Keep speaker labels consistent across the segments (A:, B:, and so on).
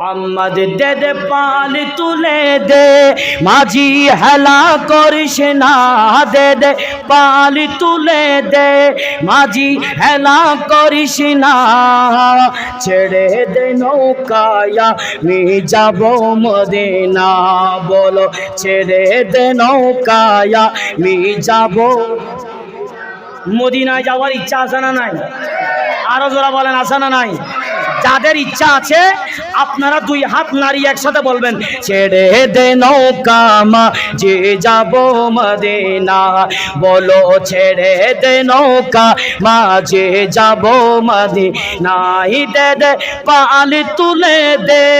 A: মোহাম্মদ দে দে পাল তুলে দে, মাঝি হেলা করিস না দে দে পাল তুলে দে, মাঝি হেলা করিস না। ছেড়ে দে নৌকায়া মি যাব মদিনা, বলো ছেড়ে দে নৌকায়া মি যাব মদিনায় যাওয়ার ইচ্ছা আছে না নাই? আরও যারা বলেন, আছে না নাই? যাদের ইচ্ছা আছে, আপনারা দুই হাত নাড়িয়ে একসাথে বলবেন, ছেড়ে দে নৌকা মা, যে যাব মদিনা। বলো, ছেড়ে দে নৌকা মা, যে যাব মদিনাই দে দে, পাল তুলে দে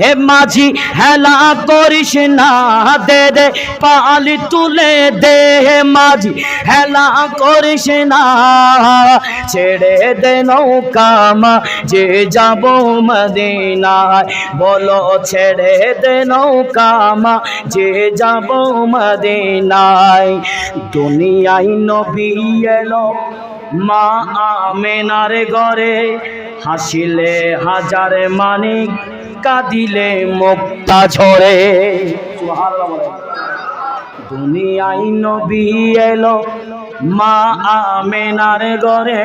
A: হে মাঝি, হেলা করিস না, দে দে, পালি তুলে দে, হে মাঝি, হেলা করিস না, ছেড়ে দে নৌকা মা, যে যাব মদিনায়। বলো, ছেড়ে দে নৌকা মা, যে যাব মদিনায়। দুনিয়ায় নবী এলো, মা আমেনার ঘরে, হাসিলে হাজারে মানিক কাঁদিলে মুক্তা ঝরে। দুনিয়ায় নবী এলো মা আমেনার ঘরে।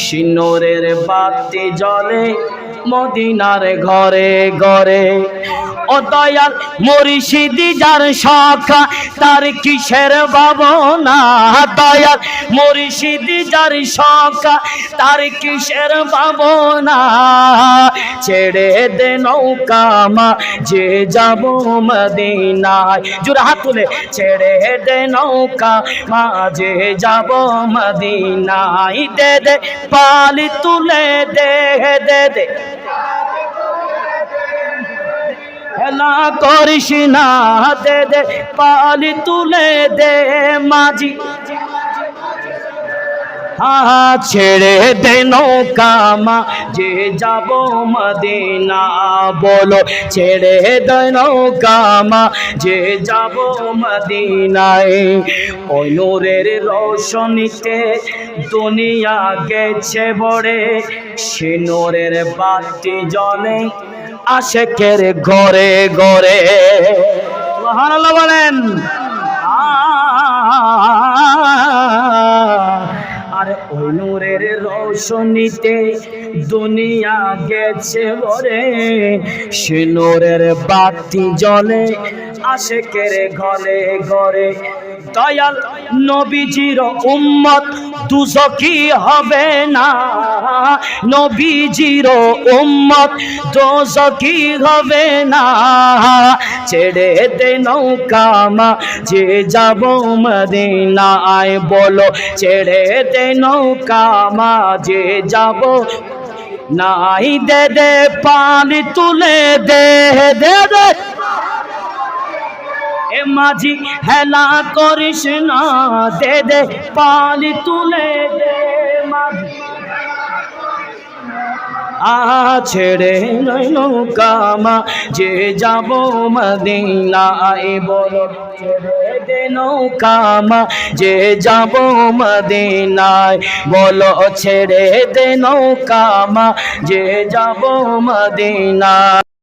A: সিনোরের বাতি জলে মদিনার ঘরে ঘরে। ও দয়াল মরিষিদি যার সখা তার কিসের ভাবনা? দয়াল মরিষিদি যার সখা তার কিসের ভাবনা? ছেড়ে দে নৌকা মা, যে যাব মদিনায়। জোরে হাত তুলে, ছেড়ে দে নৌকা মা, যে যাব মদিনায়। দে দে, পালি তুলে দে দে দে। হেলা করিস না, দে দে, পালি তুলে দে মাঝি। হা ছেড়ে দে নৌকা মা, যে যাব মদিনা বলো। ছেড়ে দে নৌকা মা, যে যাব মদিনায়। ওই নূরের রোশনীতে দুনিয়া গেছে বড়ে সে নূরের বাতি জলে আশেকের ঘরে ঘরে। বলেন। ওই নূরের রোশনীতে দুনিয়া গেছে বরে সে নূরের বাতি জলে আশেকের ঘরে ঘরে। দয়াল নবীজির উম্মত দুজকি হবে না। নবীজির উম্মত দোজকি হবে না। ছেড়ে দে নৌকা মা, যে যাব মদিনায়, বলো ছেড়ে দে নৌকা মা, যে যাব নাই, দে দে পানি তুলে দে দে দে। এ মাঝি হেলা করিস না, দে দে পালি তুলে দে। ছেড়ে রইল কামা যে যাব মদিনায় বলো কামা যে যাব মদিনায় বলো, ছেড়ে দেন কামা যে যাব মদিনায়।